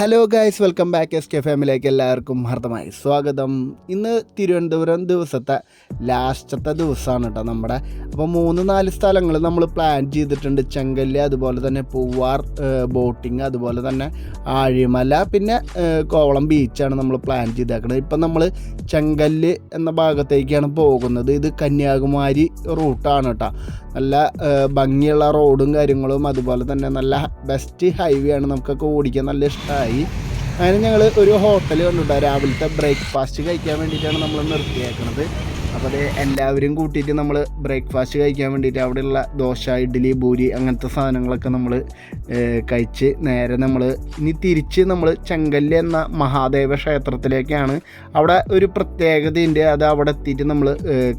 Hello guys welcome back S K ഫാമിലിയിലേക്ക് എല്ലാവർക്കും ഹർദ്ദമായി സ്വാഗതം. ഇന്ന് തിരുവനന്തപുരം ദിവസത്തെ ലാസ്റ്റത്തെ ദിവസമാണ് കേട്ടോ നമ്മുടെ. അപ്പോൾ മൂന്ന് നാല് സ്ഥലങ്ങൾ നമ്മൾ പ്ലാൻ ചെയ്തിട്ടുണ്ട്. ചെങ്കല്ല് അതുപോലെ തന്നെ പൂവാർ ബോട്ടിങ് അതുപോലെ തന്നെ ആഴിമല പിന്നെ കോവളം ബീച്ചാണ് നമ്മൾ പ്ലാൻ ചെയ്തേക്കുന്നത് ഇപ്പം നമ്മൾ ചെങ്കല്ല് എന്ന ഭാഗത്തേക്കാണ് പോകുന്നത്. ഇത് കന്യാകുമാരി റൂട്ടാണ് കേട്ടോ. നല്ല ഭംഗിയുള്ള റോഡും കാര്യങ്ങളും അതുപോലെ തന്നെ നല്ല ബെസ്റ്റ് ഹൈവേ ആണ് നമുക്കൊക്കെ ഓടിക്കാൻ നല്ല ഇഷ്ടമായി അങ്ങനെ ഞങ്ങൾ ഒരു ഹോട്ടൽ കണ്ടുട്ടോ. രാവിലത്തെ ബ്രേക്ക്ഫാസ്റ്റ് കഴിക്കാൻ വേണ്ടിയിട്ടാണ് നമ്മൾ നിർത്തിയേക്കണത്. അപ്പോൾ അത് എല്ലാവരും കൂട്ടിയിട്ട് നമ്മൾ ബ്രേക്ക്ഫാസ്റ്റ് കഴിക്കാൻ വേണ്ടിയിട്ട് അവിടെയുള്ള ദോശ ഇഡ്ഡലി പൂരി അങ്ങനത്തെ സാധനങ്ങളൊക്കെ നമ്മൾ കഴിച്ച് നേരെ നമ്മൾ ഇനി തിരിച്ച് നമ്മൾ ചെങ്കല്ല് എന്ന മഹാദേവ ക്ഷേത്രത്തിലേക്കാണ് അവിടെ ഒരു പ്രത്യേകതയുണ്ട്. അത് അവിടെ എത്തിയിട്ട് നമ്മൾ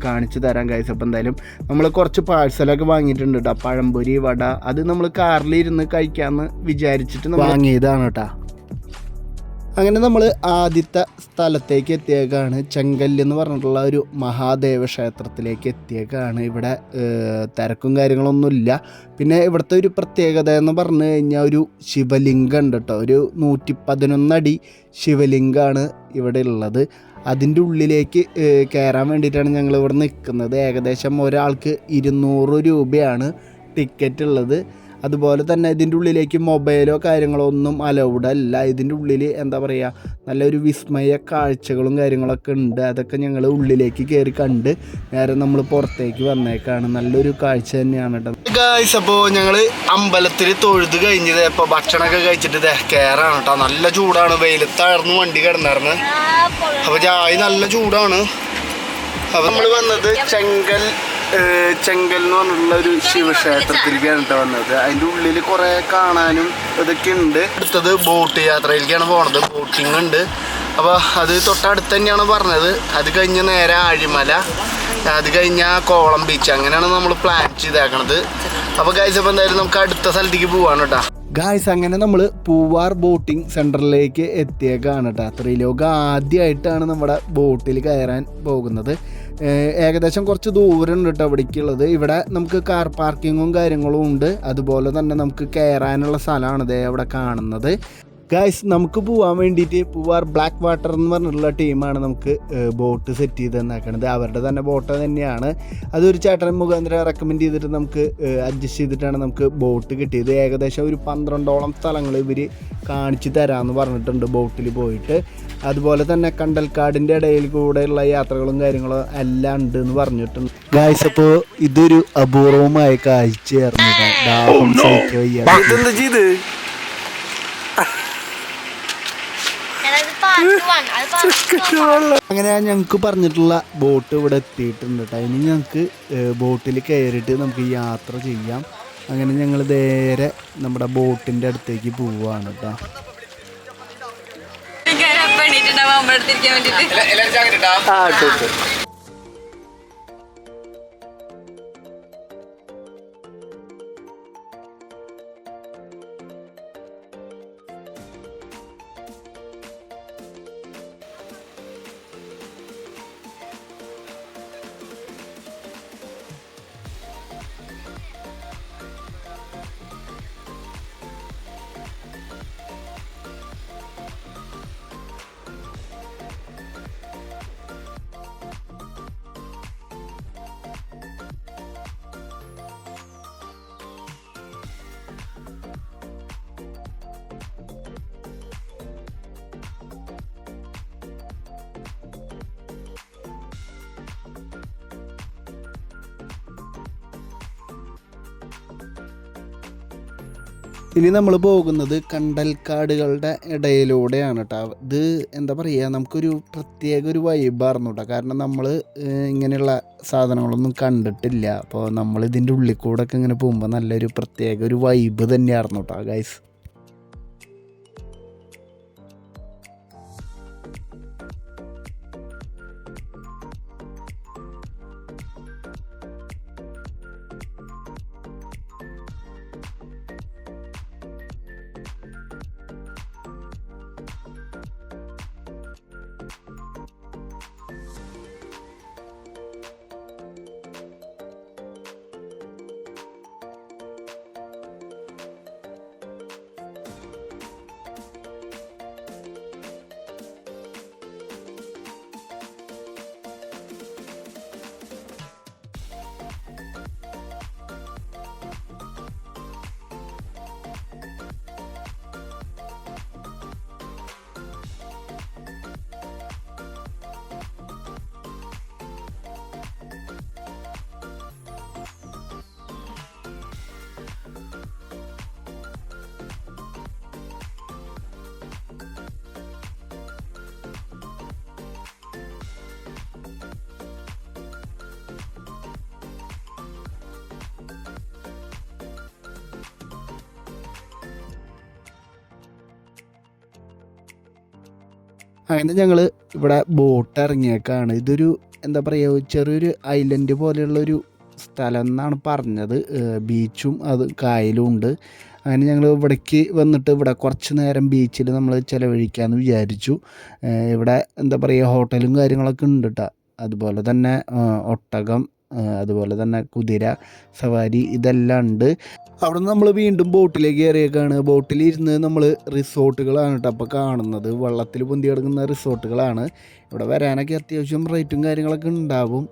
കാണിച്ചു തരാൻ കഴിച്ചു അപ്പോൾ എന്തായാലും നമ്മൾ കുറച്ച് പാഴ്സലൊക്കെ വാങ്ങിയിട്ടുണ്ട് കേട്ടോ പഴംപൊരി വട അത് നമ്മൾ കാറിലിരുന്ന് കഴിക്കാമെന്ന് വിചാരിച്ചിട്ട് വാങ്ങിയതാണ് കേട്ടോ അങ്ങനെ നമ്മൾ ആദ്യത്തെ സ്ഥലത്തേക്ക് എത്തിയേക്കാണ്. ചെങ്കല്ല് എന്ന് പറഞ്ഞിട്ടുള്ള ഒരു മഹാദേവ ക്ഷേത്രത്തിലേക്ക് എത്തിയേക്കാണ്. ഇവിടെ തിരക്കും കാര്യങ്ങളൊന്നുമില്ല. പിന്നെ ഇവിടുത്തെ ഒരു പ്രത്യേകത എന്ന് പറഞ്ഞു കഴിഞ്ഞാൽ ഒരു ശിവലിംഗം ഉണ്ട് കേട്ടോ ഒരു നൂറ്റി പതിനൊന്നടി ശിവലിംഗമാണ് ഇവിടെ ഉള്ളത്. അതിന്റെ ഉള്ളിലേക്ക് കയറാൻ വേണ്ടിയിട്ടാണ് ഞങ്ങൾ ഇവിടെ നിൽക്കുന്നത്. ഏകദേശം ഒരാൾക്ക് ഇരുന്നൂറ് രൂപയാണ് ടിക്കറ്റ് ഉള്ളത്. അതുപോലെ തന്നെ ഇതിന്റെ ഉള്ളിലേക്ക് മൊബൈലോ കാര്യങ്ങളോ ഒന്നും അലൗഡ് അല്ല ഇതിന്റെ ഉള്ളിൽ എന്താ പറയുക നല്ലൊരു വിസ്മയ കാഴ്ചകളും കാര്യങ്ങളൊക്കെ ഉണ്ട്. അതൊക്കെ ഞങ്ങൾ ഉള്ളിലേക്ക് കയറി കണ്ട് നേരെ നമ്മൾ പുറത്തേക്ക് വന്നേക്കാണ്. നല്ലൊരു കാഴ്ച തന്നെയാണ് കേട്ടോ ഗായ്സ് അപ്പോൾ ഞങ്ങൾ അമ്പലത്തിൽ തൊഴുത് കഴിഞ്ഞത് ഇപ്പോൾ ഭക്ഷണമൊക്കെ കഴിച്ചിട്ട് കയറാണ് കേട്ടോ നല്ല ചൂടാണ്. വെയിലത്തായിരുന്നു വണ്ടി കിടന്നായിരുന്നു അപ്പോൾ ചായ നല്ല ചൂടാണ്. അപ്പോൾ നമ്മൾ വന്നത് ചെങ്കൽ ചെങ്കൽ എന്ന് പറഞ്ഞിട്ടുള്ള ഒരു ശിവക്ഷേത്രത്തിലേക്കാണ് കേട്ടോ വന്നത്. അതിന്റെ ഉള്ളിൽ കുറേ കാണാനും ഇതൊക്കെ ഉണ്ട്. അടുത്തത് ബോട്ട് യാത്രയിലേക്കാണ് പോണത്. ബോട്ടിംഗ് ഉണ്ട്. അപ്പോൾ അത് തൊട്ടടുത്ത് തന്നെയാണ് പറഞ്ഞത്. അത് കഴിഞ്ഞ നേരെ ആഴിമല. അത് കഴിഞ്ഞാൽ കോളം ബീച്ച് അങ്ങനെയാണ് നമ്മൾ പ്ലാൻ ചെയ്തേക്കണത്. അപ്പോൾ ഗൈസ് അപ്പോൾ എന്തായാലും നമുക്ക് അടുത്ത സ്ഥലത്തേക്ക് പോവാണ് കേട്ടോ ഗായ്സ് അങ്ങനെ നമ്മൾ പൂവാർ ബോട്ടിംഗ് സെന്ററിലേക്ക് എത്തിയേക്കാണ് കേട്ടോ ത്രിലോക ആദ്യമായിട്ടാണ് നമ്മുടെ ബോട്ടിൽ കയറാൻ പോകുന്നത്. ഏകദേശം കുറച്ച് ദൂരം ഉണ്ട് കേട്ടോ ഇവിടേക്കുള്ളത്. ഇവിടെ നമുക്ക് കാർ പാർക്കിങ്ങും കാര്യങ്ങളും ഉണ്ട്. അതുപോലെ തന്നെ നമുക്ക് കയറാനുള്ള സ്ഥലമാണ് ഇതേ അവിടെ കാണുന്നത്. ഗായ്സ് നമുക്ക് പോകാൻ വേണ്ടിയിട്ട് പൂവാർ ബ്ലാക്ക് വാട്ടർ എന്ന് പറഞ്ഞിട്ടുള്ള ടീമാണ് നമുക്ക് ബോട്ട് സെറ്റ് ചെയ്ത് തന്നേക്കണത് അവരുടെ തന്നെ ബോട്ട് തന്നെയാണ്. അതൊരു ചേട്ടൻ മുഖാന്തരം റെക്കമെൻഡ് ചെയ്തിട്ട് നമുക്ക് അഡ്ജസ്റ്റ് ചെയ്തിട്ടാണ് നമുക്ക് ബോട്ട് കിട്ടിയത്. ഏകദേശം ഒരു പന്ത്രണ്ടോളം സ്ഥലങ്ങൾ ഇവർ കാണിച്ചു തരാമെന്ന് പറഞ്ഞിട്ടുണ്ട് ബോട്ടിൽ പോയിട്ട്. അതുപോലെ തന്നെ കണ്ടൽക്കാടിന്റെ ഇടയിൽ കൂടെയുള്ള യാത്രകളും കാര്യങ്ങളും എല്ലാം ഉണ്ട് എന്ന് പറഞ്ഞിട്ടുണ്ട്. ഗായ്സ് അപ്പോൾ ഇതൊരു അപൂർവമായ കാഴ്ചയായിരുന്നു. അങ്ങനെ ഞങ്ങൾക്ക് പറഞ്ഞിട്ടുള്ള ബോട്ട് ഇവിടെ എത്തിയിട്ടുണ്ട് കേട്ടോ. ഇനി ഞങ്ങൾക്ക് ബോട്ടിൽ കയറിയിട്ട് നമുക്ക് യാത്ര ചെയ്യാം. അങ്ങനെ ഞങ്ങൾ നേരെ നമ്മുടെ ബോട്ടിന്റെ അടുത്തേക്ക് പോവുകയാണ് കേട്ടോ. എണീറ്റുണ്ടാവും ഇനി നമ്മൾ പോകുന്നത് കണ്ടൽക്കാടുകളുടെ ഇടയിലൂടെയാണ് കേട്ടോ ഇത് എന്താ പറയുക നമുക്കൊരു പ്രത്യേക ഒരു വൈബായിരുന്നു കേട്ടോ കാരണം നമ്മൾ ഇങ്ങനെയുള്ള സാധനങ്ങളൊന്നും കണ്ടിട്ടില്ല. അപ്പോൾ നമ്മൾ ഇതിന്റെ ഉള്ളിൽ കൂടെ ഒക്കെ ഇങ്ങനെ പോകുമ്പോൾ നല്ലൊരു പ്രത്യേക ഒരു വൈബ് തന്നെയായിരുന്നു കേട്ടോ ഗൈസ് അങ്ങനെ ഞങ്ങൾ ഇവിടെ ബോട്ട് ഇറങ്ങിയേക്കാണ്. ഇതൊരു എന്താ പറയുക ചെറിയൊരു ഐലൻഡ് പോലെയുള്ളൊരു സ്ഥലം എന്നാണ് പറഞ്ഞത് ബീച്ചും അത് കായലും ഉണ്ട്. അങ്ങനെ ഞങ്ങൾ ഇവിടേക്ക് വന്നിട്ട് ഇവിടെ കുറച്ച് നേരം ബീച്ചിൽ നമ്മൾ ചിലവഴിക്കാമെന്ന് വിചാരിച്ചു. ഇവിടെ എന്താ പറയുക ഹോട്ടലും കാര്യങ്ങളൊക്കെ ഉണ്ട് കേട്ടോ അതുപോലെ തന്നെ ഒട്ടകം അതുപോലെ തന്നെ കുതിര സവാരി ഇതെല്ലാം ഉണ്ട്. അവിടെ നിന്ന് നമ്മൾ വീണ്ടും ബോട്ടിലേക്ക് കയറിയേക്കാണ്. ബോട്ടിലിരുന്ന് നമ്മൾ റിസോർട്ടുകളാണ് കേട്ടോ അപ്പോൾ കാണുന്നത്. വെള്ളത്തിൽ പൊന്തി കിടക്കുന്ന റിസോർട്ടുകളാണ്. ഇവിടെ വരാനൊക്കെ അത്യാവശ്യം റേറ്റും കാര്യങ്ങളൊക്കെ ഉണ്ടാവും.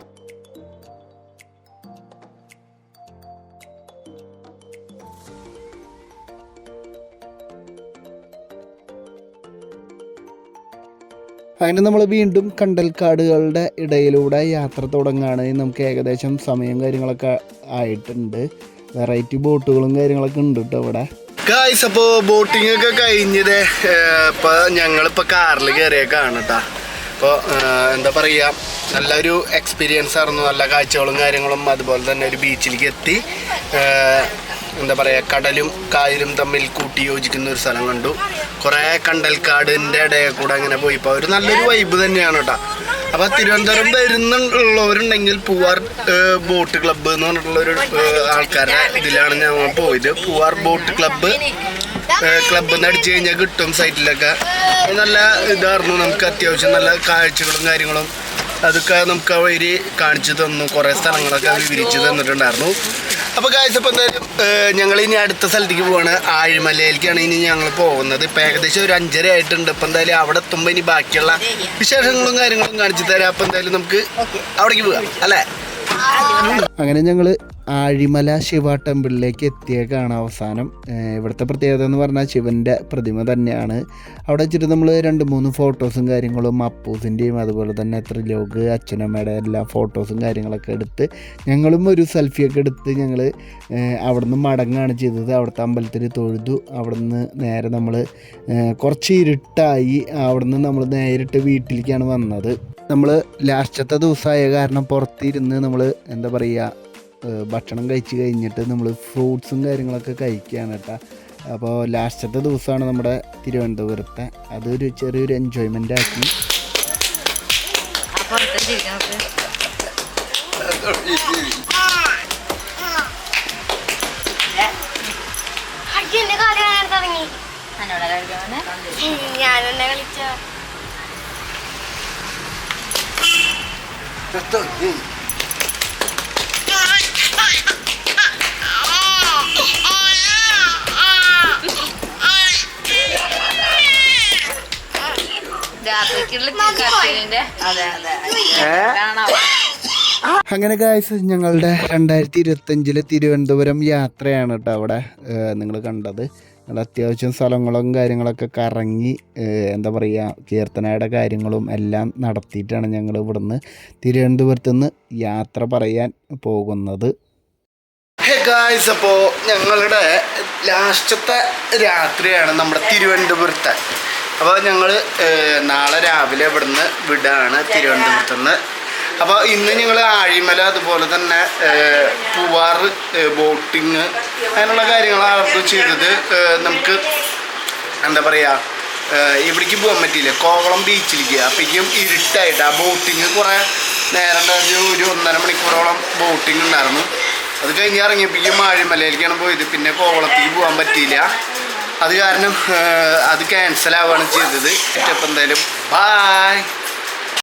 അങ്ങനെ നമ്മൾ വീണ്ടും കണ്ടൽക്കാടുകളുടെ ഇടയിലൂടെ യാത്ര തുടങ്ങുകയാണ് നമുക്ക് ഏകദേശം സമയം കാര്യങ്ങളൊക്കെ ആയിട്ടുണ്ട്. വെറൈറ്റി ബോട്ടുകളും കാര്യങ്ങളൊക്കെ ഉണ്ട് കേട്ടോ ഇവിടെ. ഗായ്സ് അപ്പോൾ ബോട്ടിംഗ് ഒക്കെ കഴിഞ്ഞത്. ഇപ്പോൾ ഞങ്ങളിപ്പോൾ കാറിൽ കയറിയേക്കാണ് കേട്ടോ അപ്പോൾ എന്താ പറയുക നല്ലൊരു എക്സ്പീരിയൻസ് ആയിരുന്നു. നല്ല കാഴ്ചകളും കാര്യങ്ങളും അതുപോലെ തന്നെ ഒരു ബീച്ചിലേക്ക് എത്തി. എന്താ പറയുക കടലും കായലും തമ്മിൽ കൂട്ടി യോജിക്കുന്ന ഒരു സ്ഥലം കണ്ടു. കുറേ കണ്ടൽക്കാടിന്റെ ഇടയിൽ കൂടെ അങ്ങനെ പോയിപ്പോൾ ഒരു നല്ലൊരു വൈബ് തന്നെയാണ് കേട്ടോ. അപ്പോൾ തിരുവനന്തപുരം വരുന്നുള്ളവരുണ്ടെങ്കിൽ പൂവാർ ബോട്ട് ക്ലബ്ബ് എന്ന് പറഞ്ഞിട്ടുള്ളൊരു ആൾക്കാരുടെ ഇതിലാണ് ഞങ്ങൾ പോയത്. പൂവാർ ബോട്ട് ക്ലബ്ബ് ക്ലബ്ബിൽ നിന്ന് അടിച്ചു കഴിഞ്ഞാൽ കിട്ടും സൈറ്റിലൊക്കെ നല്ല ഇതായിരുന്നു. നമുക്ക് അത്യാവശ്യം നല്ല കാഴ്ചകളും കാര്യങ്ങളും അതൊക്കെ നമുക്ക് അവർ കാണിച്ചു തന്നു. കുറേ സ്ഥലങ്ങളൊക്കെ വിവരിച്ച് തന്നിട്ടുണ്ടായിരുന്നു. അപ്പോൾ കാഴ്ച ഇപ്പോൾ എന്തായാലും ഞങ്ങൾ ഇനി അടുത്ത സ്ഥലത്തേക്ക് പോവാണ്. ആഴിമലയിലേക്കാണ് ഇനി ഞങ്ങൾ പോകുന്നത്. ഇപ്പം ഏകദേശം ഒരു അഞ്ചര ആയിട്ടുണ്ട്. ഇപ്പം എന്തായാലും അവിടെ എത്തുമ്പോൾ ഇനി ബാക്കിയുള്ള വിശേഷങ്ങളും കാര്യങ്ങളും കാണിച്ചു തരാം. അപ്പം എന്തായാലും നമുക്ക് അവിടേക്ക് പോകാം. അല്ലേ? അങ്ങനെ ഞങ്ങൾ ആഴിമല ശിവ ടെമ്പിളിലേക്ക് എത്തിയേക്കാണ് അവസാനം. ഇവിടുത്തെ പ്രത്യേകത എന്ന് പറഞ്ഞാൽ ശിവന്റെ പ്രതിമ തന്നെയാണ്. അവിടെ വെച്ചിട്ട് നമ്മൾ രണ്ട് മൂന്ന് ഫോട്ടോസും കാര്യങ്ങളും അപ്പൂസിന്റെയും അതുപോലെ തന്നെ എത്ര ലോഗ് അച്ഛനമ്മയുടെ എല്ലാ ഫോട്ടോസും കാര്യങ്ങളൊക്കെ എടുത്ത് ഞങ്ങളും ഒരു സെൽഫിയൊക്കെ എടുത്ത് ഞങ്ങൾ അവിടെ നിന്ന് മടങ്ങാണ് ചെയ്തത്. അവിടുത്തെ അമ്പലത്തിൽ തൊഴുതു. അവിടെ നിന്ന് നേരെ നമ്മൾ കുറച്ച് ഇരുട്ടായി അവിടെ നിന്ന് നമ്മൾ നേരിട്ട് വീട്ടിലേക്കാണ് വന്നത്. നമ്മൾ ലാസ്റ്റത്തെ ദിവസമായ കാരണം പുറത്തിരുന്ന് നമ്മൾ എന്താ പറയുക ഭക്ഷണം കഴിച്ച് കഴിഞ്ഞിട്ട് നമ്മൾ ഫ്രൂട്ട്സും കാര്യങ്ങളൊക്കെ കഴിക്കുകയാണ് കേട്ടോ. അപ്പോൾ ലാസ്റ്റത്തെ ദിവസമാണ് നമ്മുടെ തിരുവനന്തപുരത്തെ. അതൊരു ചെറിയൊരു എൻജോയ്മെന്റ് ആക്കി. ഞാനെന്നെ കളിച്ച രാത്രിക്കുള്ള കട്ടിലിന്റെ അതെ അതെ. കാണാം അങ്ങനെ ഗായ്സ് ഞങ്ങളുടെ രണ്ടായിരത്തി ഇരുപത്തഞ്ചിലെ തിരുവനന്തപുരം യാത്രയാണ് കേട്ടോ അവിടെ നിങ്ങൾ കണ്ടത്. ഞങ്ങൾ അത്യാവശ്യം സ്ഥലങ്ങളും കാര്യങ്ങളൊക്കെ കറങ്ങി എന്താ പറയുക കീർത്തനയുടെ കാര്യങ്ങളും എല്ലാം നടത്തിയിട്ടാണ് ഞങ്ങൾ ഇവിടുന്ന് തിരുവനന്തപുരത്ത് നിന്ന് യാത്ര പറയാൻ പോകുന്നത്. ഹേ ഗായ്സ് അപ്പോൾ ഞങ്ങളുടെ ലാസ്റ്റത്തെ രാത്രിയാണ് നമ്മുടെ തിരുവനന്തപുരത്തെ. അപ്പോൾ ഞങ്ങൾ നാളെ രാവിലെ ഇവിടുന്ന് വിടാണ് തിരുവനന്തപുരത്ത് നിന്ന് അപ്പോൾ ഇന്ന് ഞങ്ങൾ ആഴിമല അതുപോലെ തന്നെ പൂവാർ ബോട്ടിങ് അങ്ങനെയുള്ള കാര്യങ്ങളാണ് ചെയ്തത്. നമുക്ക് എന്താ പറയുക ഇവിടേക്ക് പോകാൻ പറ്റിയില്ല. കോവളം ബീച്ചിലേക്ക്. അപ്പോഴേക്കും ഇരുട്ടായിട്ട് ആ ബോട്ടിങ് കുറേ നേരം ഒരു ഒന്നര മണിക്കൂറോളം ബോട്ടിങ് ഉണ്ടായിരുന്നു. അത് കഴിഞ്ഞ് ഇറങ്ങിയപ്പോഴേക്കും ആഴിമലയിലേക്കാണ് പോയത്. പിന്നെ കോവളത്തേക്ക് പോകാൻ പറ്റിയില്ല. അത് കാരണം അത് ക്യാൻസൽ ചെയ്തത്. എന്തായാലും ബായ്